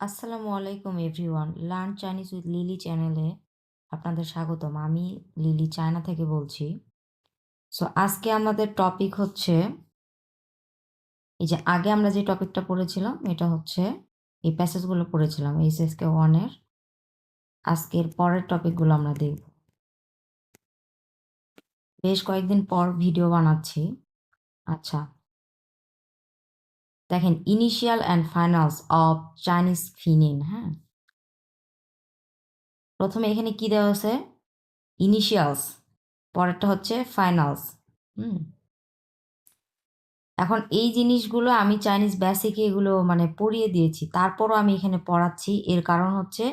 আসসালামু আলাইকুম everyone, learn Chinese with Lily চ্যানেলে আপনাদের স্বাগতম। আমি লিলি চায়না থেকে বলছি। সো আজকে আমাদের টপিক হচ্ছে এই যে আগে আমরা যে টপিকটা পড়েছিলাম, এটা হচ্ছে এই প্যাসেজগুলো পড়েছিলাম এইচএসকে ওয়ানের আজকের পরের টপিকগুলো আমরা দেখব। বেশ কয়েকদিন পর ভিডিও বানাচ্ছি। আচ্ছা দেখেন initial and finals of Chinese pinyin হ্যাঁ? প্রথমে এখানে কি দেওয়া আছে ইনিশিয়ালস পরেরটা হচ্ছে ফাইনালস হুম? এখন এই জিনিসগুলো আমি চাইনিজ বেসিকে এগুলো মানে পড়িয়ে দিয়েছি, তারপরও আমি এখানে পড়াচ্ছি, এর কারণ হচ্ছে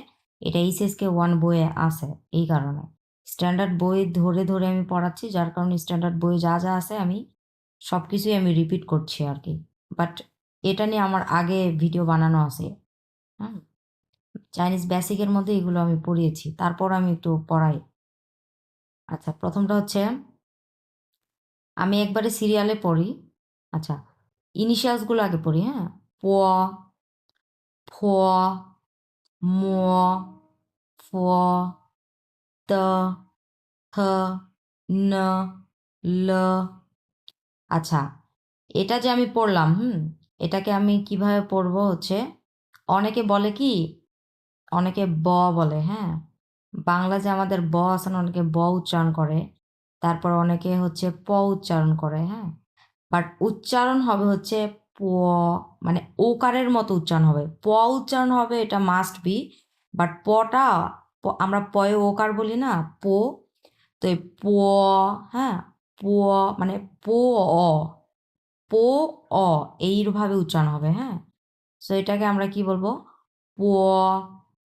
এটা এইচএসকে ওয়ান বইয়ে আছে, এই কারণে। স্ট্যান্ডার্ড বই ধরে ধরে আমি পড়াচ্ছি, যার কারণে স্ট্যান্ডার্ড বই যা যা আছে আমি সব কিছুই আমি রিপিট করছি আর কি। বাট এটা নিয়ে আমার আগে ভিডিও বানানো আছে। হ্যাঁ চাইনিজ বেসিকের মধ্যে এগুলো আমি পড়িয়েছি। তারপর আমি একটু পড়াই। আচ্ছা প্রথমটা হচ্ছে, আমি একবারে সিরিয়ালে পড়ি। আচ্ছা ইনিশিয়ালসগুলো আগে পড়ি হ্যাঁ? প, ফ, ম, ফ, ত, থ, ন, ল। আচ্ছা এটা যে আমি পড়লাম, হুম? এটাকে আমি কীভাবে পড়ব হচ্ছে, অনেকে বলে কি, অনেকে ব বলে হ্যাঁ? বাংলা যে আমাদের ব আছে না, অনেকে ব উচ্চারণ করে, তারপর অনেকে হচ্ছে প উচ্চারণ করে হ্যাঁ? বাট উচ্চারণ হবে হচ্ছে প মানে ওকারের মতো উচ্চারণ হবে। প উচ্চারণ হবে, এটা মাস্ট বি বাট পটা আমরা পয়ে ওকার বলি না, পো, তো এই প হ্যাঁ? প মানে পো, অ। পো, অ, এইভাবে উচ্চারণ হবে হ্যাঁ? সো এটাকে আমরা কি বলব? পো,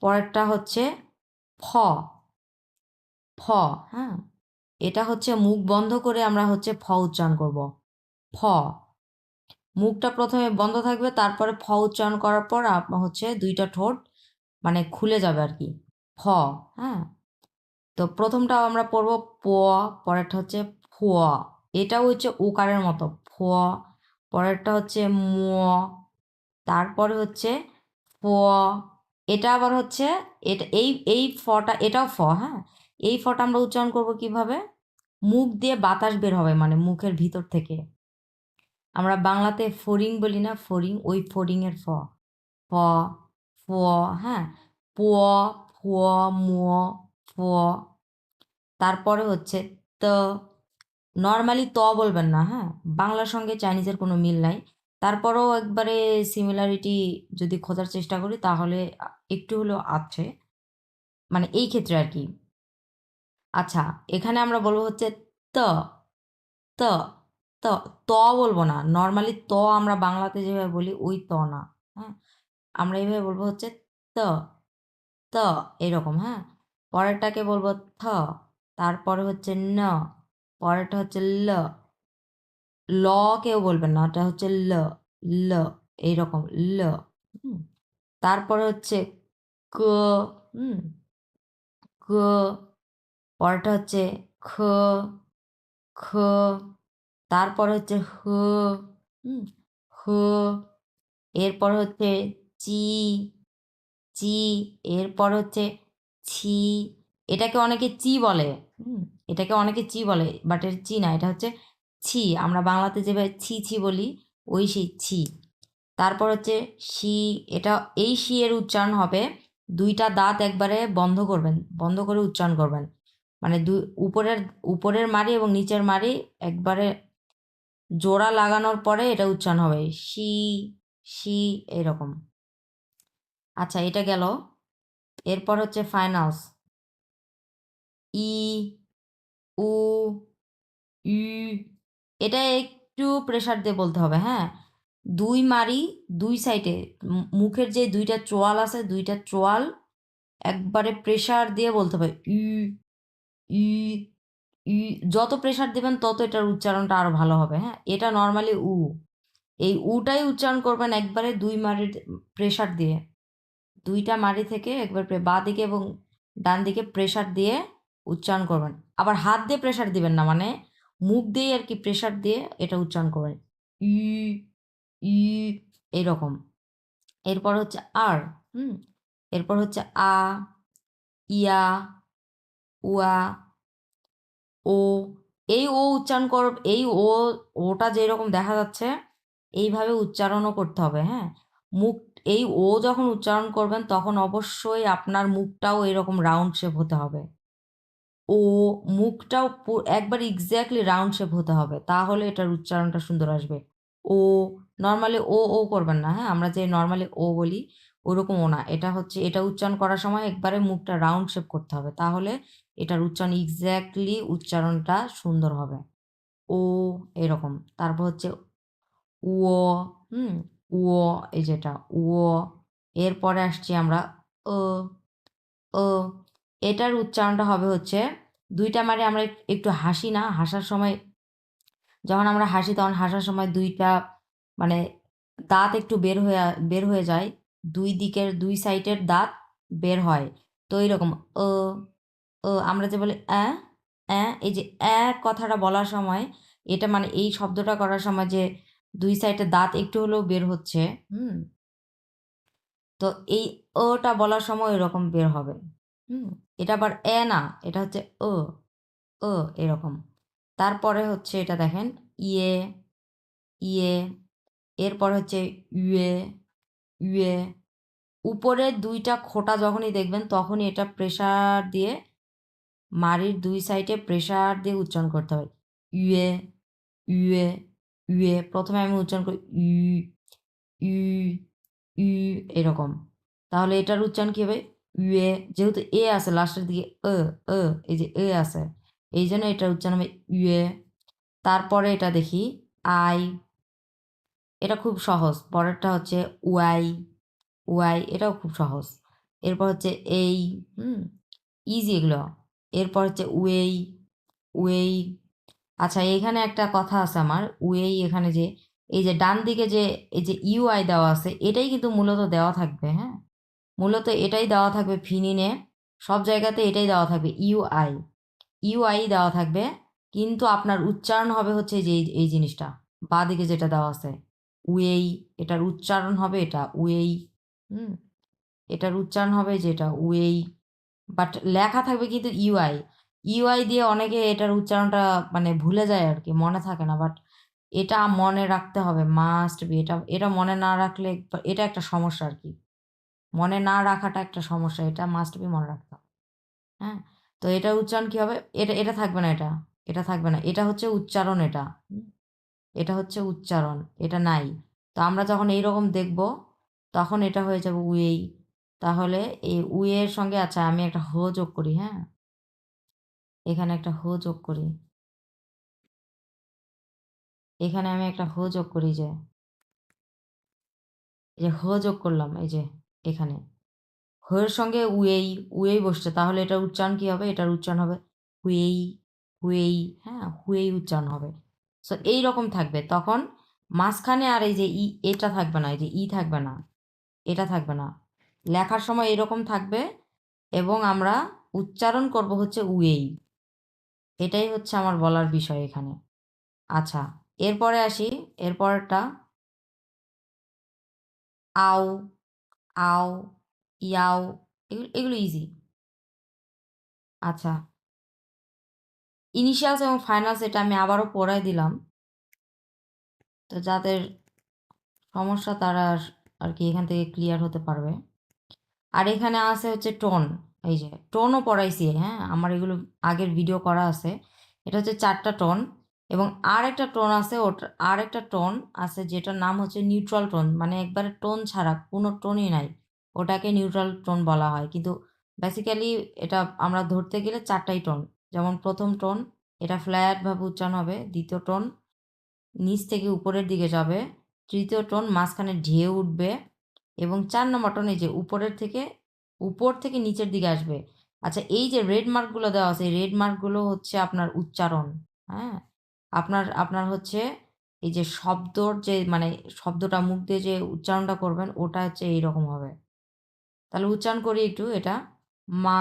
পরেরটা হচ্ছে ফ। ফ হ্যাঁ? এটা হচ্ছে মুখ বন্ধ করে আমরা হচ্ছে ফ উচ্চারণ করব। ফ। মুখটা প্রথমে বন্ধ থাকবে, তারপরে ফ উচ্চারণ করার পর হচ্ছে দুইটা ঠোঁট মানে খুলে যাবে আর কি। ফ হ্যাঁ? তো প্রথমটা আমরা পড়ব প, পরেরটা হচ্ছে ফ। এটাও হচ্ছে উকারের মতো, ফ পরেরটা হচ্ছে ম, তারপরে হচ্ছে ফ, এটা আবার হচ্ছে এটা, এই এই ফটা, এটাও ফ হ্যাঁ? এই ফটা আমরা উচ্চারণ করব কীভাবে? মুখ দিয়ে বাতাস বের হবে মানে মুখের ভিতর থেকে। আমরা বাংলাতে ফড়িং বলি না ফড়িং ওই ফড়িংয়ের ফ। ফ ফ হ্যাঁ? প, ফ, ম, ফ। তারপরে হচ্ছে ত নর্মালি ত বলবেন না হ্যাঁ? বাংলার সঙ্গে চাইনিজের কোনো মিল নাই। তারপরেও একবারে সিমিলারিটি যদি খোঁজার চেষ্টা করি, তাহলে একটু হলেও আছে। মানে এই ক্ষেত্রে আর কি। আচ্ছা এখানে আমরা বলব হচ্ছে ত। ত ত ত বলব না। নর্মালি ত আমরা বাংলাতে যেভাবে বলি, ওই ত না হ্যাঁ? আমরা এইভাবে বলব হচ্ছে ত। ত, এরকম হ্যাঁ? পরেরটাকে বলব থ। তারপরে হচ্ছে ন। পরেরটা হচ্ছে ল। ল কেউ বলবেন না, ওটা হচ্ছে ল। ল, এইরকম, ল। তারপরে হচ্ছে ক, হুম, ক, পরেরটা হচ্ছে খ খ, তারপর হচ্ছে হ, হুম, হ, এরপর হচ্ছে চি চি, এরপর হচ্ছে ছি। এটাকে অনেকে চি বলে। এটাকে অনেকে চি বলে বাট এর চি না, এটা হচ্ছে ছি। আমরা বাংলাতে যেভাবে ছি ছি বলি, ওই সেই ছি। তারপর হচ্ছে শি, এটা, এই শি এর উচ্চারণ হবে দুইটা দাঁত একবারে বন্ধ করবেন, বন্ধ করে উচ্চারণ করবেন। মানে দুই উপরের উপরের মারি এবং নিচের মারি একবারে জোড়া লাগানোর পরে এটা উচ্চারণ হবে। শি শি, এরকম। আচ্ছা এটা গেল। এরপর হচ্ছে ফাইনালস। ই, উ, ই, এটা একটু প্রেশার দিয়ে বলতে হবে হ্যাঁ? দুই মারি দুই সাইডে মুখের যে দুইটা চোয়াল আছে, দুইটা চোয়াল একবারে প্রেশার দিয়ে বলতে হবে, ই ই ই, যত প্রেশার দেবেন তত এটার উচ্চারণটা আরও ভালো হবে হ্যাঁ? এটা নর্মালি উ, এই উটাই উচ্চারণ করবেন একবারে দুই মারির প্রেশার দিয়ে, দুইটা মারি থেকে একবার বাঁ দিকে এবং ডান দিকে প্রেশার দিয়ে উচ্চারণ করবেন। আবার হাত দিয়ে প্রেশার দিবেন না মানে মুখ দিয়ে আর কি প্রেশার দিয়ে এটা উচ্চারণ করবেন। ই ই এইরকম এরপর হচ্ছে আর, হুম? এরপর হচ্ছে আ, ইয়া, উয়া, ও। এই ও উচ্চারণ কর, এই ও, ওটা যেরকম দেখা যাচ্ছে, এইভাবে উচ্চারণও করতে হবে হ্যাঁ? মুখ, এই ও যখন উচ্চারণ করবেন, তখন অবশ্যই আপনার মুখটাও এরকম রাউন্ড শেপ হতে হবে। ও মুখটাও একবার এক্স্যাক্টলি রাউন্ড শেপ হতে হবে, তাহলে এটার উচ্চারণটা সুন্দর আসবে। ও নর্মালি ও ও করবেন না হ্যাঁ? আমরা যে নর্মালি ও বলি, ওরকম ও না। এটা হচ্ছে, এটা উচ্চারণ করার সময় একবারে মুখটা রাউন্ড শেপ করতে হবে, তাহলে এটার উচ্চারণ এক্স্যাক্টলি উচ্চারণটা সুন্দর হবে। ও এরকম। তারপর হচ্ছে ও, হুম? ও, এই যেটা ও। এরপরে আসছি আমরা, ও ও। এটার উচ্চারণটা হবে হচ্ছে, দুইটা মারে আমরা একটু হাসি না, হাসার সময়, যখন আমরা হাসি তখন হাসার সময় দুইটা মানে দাঁত একটু বের হয়ে বের হয়ে যায়, দুই দিকের, দুই সাইডের দাঁত বের হয়। তো এইরকম ও ও, আমরা যে বলি, অ্যা অ্যা, এই যে অ্যা কথাটা বলার সময়, এটা মানে এই শব্দটা করার সময় যে দুই সাইডে দাঁত একটু হলেও বের হচ্ছে, হুম? তো এই ওটা বলার সময় এরকম বের হবে। হুম, এটা আবার এ না, এটা হচ্ছে ও ও এরকম। তারপরে হচ্ছে এটা দেখেন ইয়ে ইয়ে এরপর হচ্ছে ইয়ে ইয়ে। উপরের দুইটা খোটা যখনই দেখবেন, তখনই এটা প্রেশার দিয়ে মারির দুই সাইডে প্রেশার দিয়ে উচ্চারণ করতে হয়। ইয়ে ইয়ে ইয়ে। প্রথমে আমি উচ্চারণ করি ই ই ই, এরকম। তাহলে এটার উচ্চারণ কী হবে? ইয়ে যেহেতু এ আছে, লাস্টের দিকে এ এ এই যে এ আছে, এই জন্য এটার উচ্চারণ হবে ইয়ে তারপরে এটা দেখি, আই, এটা খুব সহজ, পরেরটা হচ্ছে ওয়াই ওয়াই, এটাও খুব সহজ। এরপর হচ্ছে এই, হুম, ইজি এগুলো। এরপর হচ্ছে ওয়েই ওয়েই। আচ্ছা এখানে একটা কথা আছে আমার, ওয়েই এখানে যে, এই যে ডান দিকে যে, এই যে ইউআই দেওয়া আছে, এটাই কিন্তু মূলত দেওয়া থাকবে হ্যাঁ? মূলত এটাই দেওয়া থাকবে ফিনিনে সব জায়গাতে এটাই দেওয়া থাকবে ইউআই ইউআই দেওয়া থাকবে, কিন্তু আপনার উচ্চারণ হবে হচ্ছে যে এই জিনিসটা বা দিকে যেটা দেওয়া আছে, উয়েই, এটার উচ্চারণ হবে এটা, উয়েই, হুম, এটার উচ্চারণ হবে যেটা, উয়েই বাট লেখা থাকবে কিন্তু ইউআই ইউআই দিয়ে অনেকে এটার উচ্চারণটা মানে ভুলে যায় আর কি, মনে থাকে না বাট এটা মনে রাখতে হবে মাস্ট বি এটা এটা মনে না রাখলে এটা একটা সমস্যা আর কি। মনে না রাখাটা একটা সমস্যা, এটা মাস্ট বি মনে রাখতে হবে। হ্যাঁ? তো এটা উচ্চারণ কী হবে? এটা এটা থাকবে না এটা এটা থাকবে না, এটা হচ্ছে উচ্চারণ এটা। এটা হচ্ছে উচ্চারণ, এটা নাই। তো আমরা যখন এই রকম দেখব, তখন এটা হয়ে যাবে উয়েই তাহলে এই উয়ের সঙ্গে আচ্ছা আমি একটা হো যোগ করি হ্যাঁ? এখানে একটা হো যোগ করি। এখানে আমি একটা হো যোগ করি যে যে হো যোগ করলাম, এই যে এখানে। হোয়ের সঙ্গে উয়েই উয়েই বসছে। তাহলে এটার উচ্চারণ কী হবে? এটার উচ্চারণ হবে হুয়েই হুয়েই হ্যাঁ হুয়েই উচ্চারণ হবে। সো এই রকম থাকবে। তখন মাঝখানে আর এই যে ই, এটা থাকবে না, এই যে ই থাকবে না, এটা থাকবে না। লেখার সময় এরকম থাকবে এবং আমরা উচ্চারণ করব হচ্ছে উয়েই। এটাই হচ্ছে আমার বলার বিষয় এখানে। আচ্ছা এরপরে আসি। এরপরটা আও আও, ইয়াও, এগুলো এগুলো ইজি আচ্ছা। ইনিশিয়ালস এবং ফাইনালস এটা আমি আবারও পড়াই দিলাম। তো যাদের সমস্যা তারা আর কি এখান থেকে ক্লিয়ার হতে পারবে। আর এখানে আছে হচ্ছে টোন এই যে টোনও পড়াইছি হ্যাঁ? আমার এগুলো আগের ভিডিও করা আছে। এটা হচ্ছে চারটা টোন এবং আর একটা টোন আছে ওটা, আর একটা টোন আছে যেটার নাম হচ্ছে নিউট্রাল টোন মানে একবারে টোন ছাড়া, কোনো টোনই নাই। ওটাকে নিউট্রাল টোন বলা হয়। কিন্তু বেসিক্যালি এটা আমরা ধরতে গেলে চারটাই টোন যেমন প্রথম টোন এটা ফ্ল্যাটভাবে উচ্চারণ হবে। দ্বিতীয় টোন নিচ থেকে উপরের দিকে যাবে। তৃতীয় টোন মাঝখানে ঢেউ উঠবে। এবং চার নম্বর টোন এই যে উপরের থেকে, উপর থেকে নিচের দিকে আসবে। আচ্ছা এই যে রেড মার্কগুলো দেওয়া আছে, এই রেড মার্কগুলো হচ্ছে আপনার উচ্চারণ। হ্যাঁ? আপনার আপনার হচ্ছে এই যে শব্দর যে মানে শব্দটা মুখ দিয়ে যে উচ্চারণটা করবেন, ওটা হচ্ছে এইরকম হবে। তাহলে উচ্চারণ করি একটু এটা। মা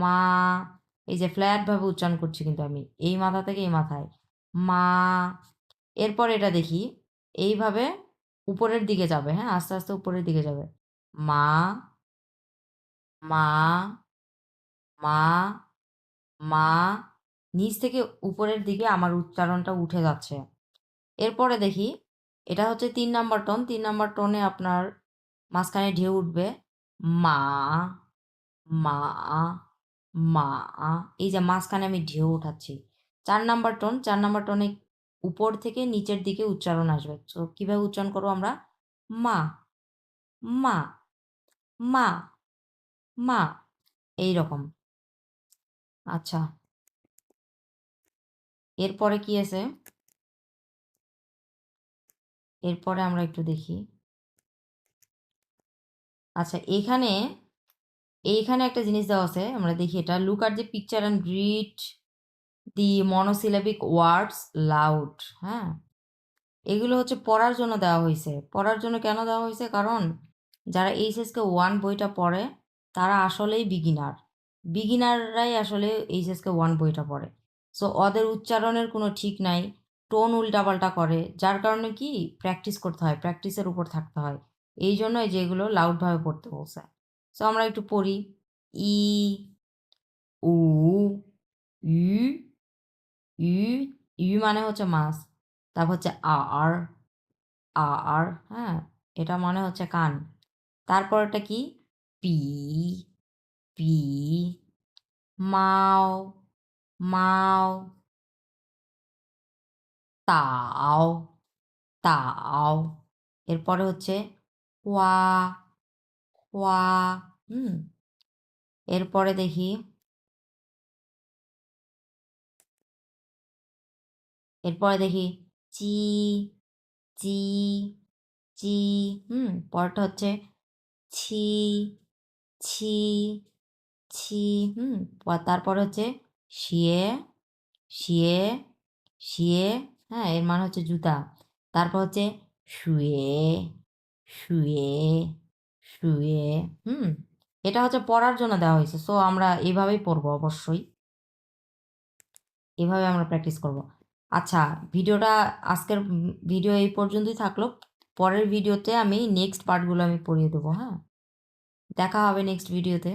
মা, এই যে ফ্ল্যাটভাবে উচ্চারণ করছি কিন্তু আমি, এই মাথা থেকে এই মাথায়। মা, এরপর এটা দেখি, এইভাবে উপরের দিকে যাবে হ্যাঁ? আস্তে আস্তে উপরের দিকে যাবে। মা মা মা মা নিচ থেকে উপরের দিকে আমার উচ্চারণটা উঠে যাচ্ছে। এরপরে দেখি, এটা হচ্ছে তিন নাম্বার টোন। তিন নাম্বার টোনে আপনার মাঝখানে ঢেউ উঠবে। মা মা মা, এই যে মাঝখানে আমি ঢেউ উঠাচ্ছি চার নাম্বার টোন, চার নাম্বার টোনে উপর থেকে নিচের দিকে উচ্চারণ আসবে। তো কীভাবে উচ্চারণ করব আমরা? মা মা মা মা, এই রকম। আচ্ছা। এরপরে কি আছে? এরপরে আমরা একটু দেখি। আচ্ছা এখানে, এইখানে একটা জিনিস দেওয়া আছে, আমরা দেখি এটা। Look are the picture and read the monosyllabic words loud হ্যাঁ? এগুলো হচ্ছে পড়ার জন্য দেওয়া হয়েছে। পড়ার জন্য কেন দেওয়া হয়েছে? কারণ যারা এইচএসকে ওয়ান বইটা পড়ে, তারা আসলেই বিগিনার বিগিনাররাই আসলে এইচএসকে ওয়ান বইটা পড়ে। সো ওদের উচ্চারণের কোনো ঠিক নাই। টোন উল্টাপাল্টা করে, যার কারণে কি? প্র্যাকটিস করতে হয় প্র্যাকটিসের উপর থাকতে হয়। এই জন্যই যেগুলো লাউডভাবে পড়তে বলছে। সো আমরা একটু পড়ি। ই, উ, ই ই ই মানে হচ্ছে মাছ তারপর হচ্ছে আর আর হ্যাঁ এটা মানে হচ্ছে কান। তারপরটা কি? পি পি, মাও মাও তাও। তাও। এরপরে হচ্ছে ওয়া ওয়া হুম। এরপরে দেখি। এরপরে দেখি চি চি চি, হুম। পরটা হচ্ছে ছি ছি ছি, হুম। তারপর হচ্ছে শিয়ে শিয়ে শিয়ে হ্যাঁ এর মানে হচ্ছে জুতা। তারপর হচ্ছে শুয়ে শুয়ে শুয়ে, হুম, এটা হচ্ছে পড়ার জন্য দেওয়া হয়েছে। সো আমরা এভাবেই পড়ব অবশ্যই। এভাবে আমরা প্র্যাকটিস করব। আচ্ছা ভিডিওটা আজকের ভিডিও এই পর্যন্তই থাকল। পরের ভিডিওতে আমি নেক্সট পার্টগুলো আমি পড়িয়ে দেবো হ্যাঁ? দেখা হবে নেক্সট ভিডিওতে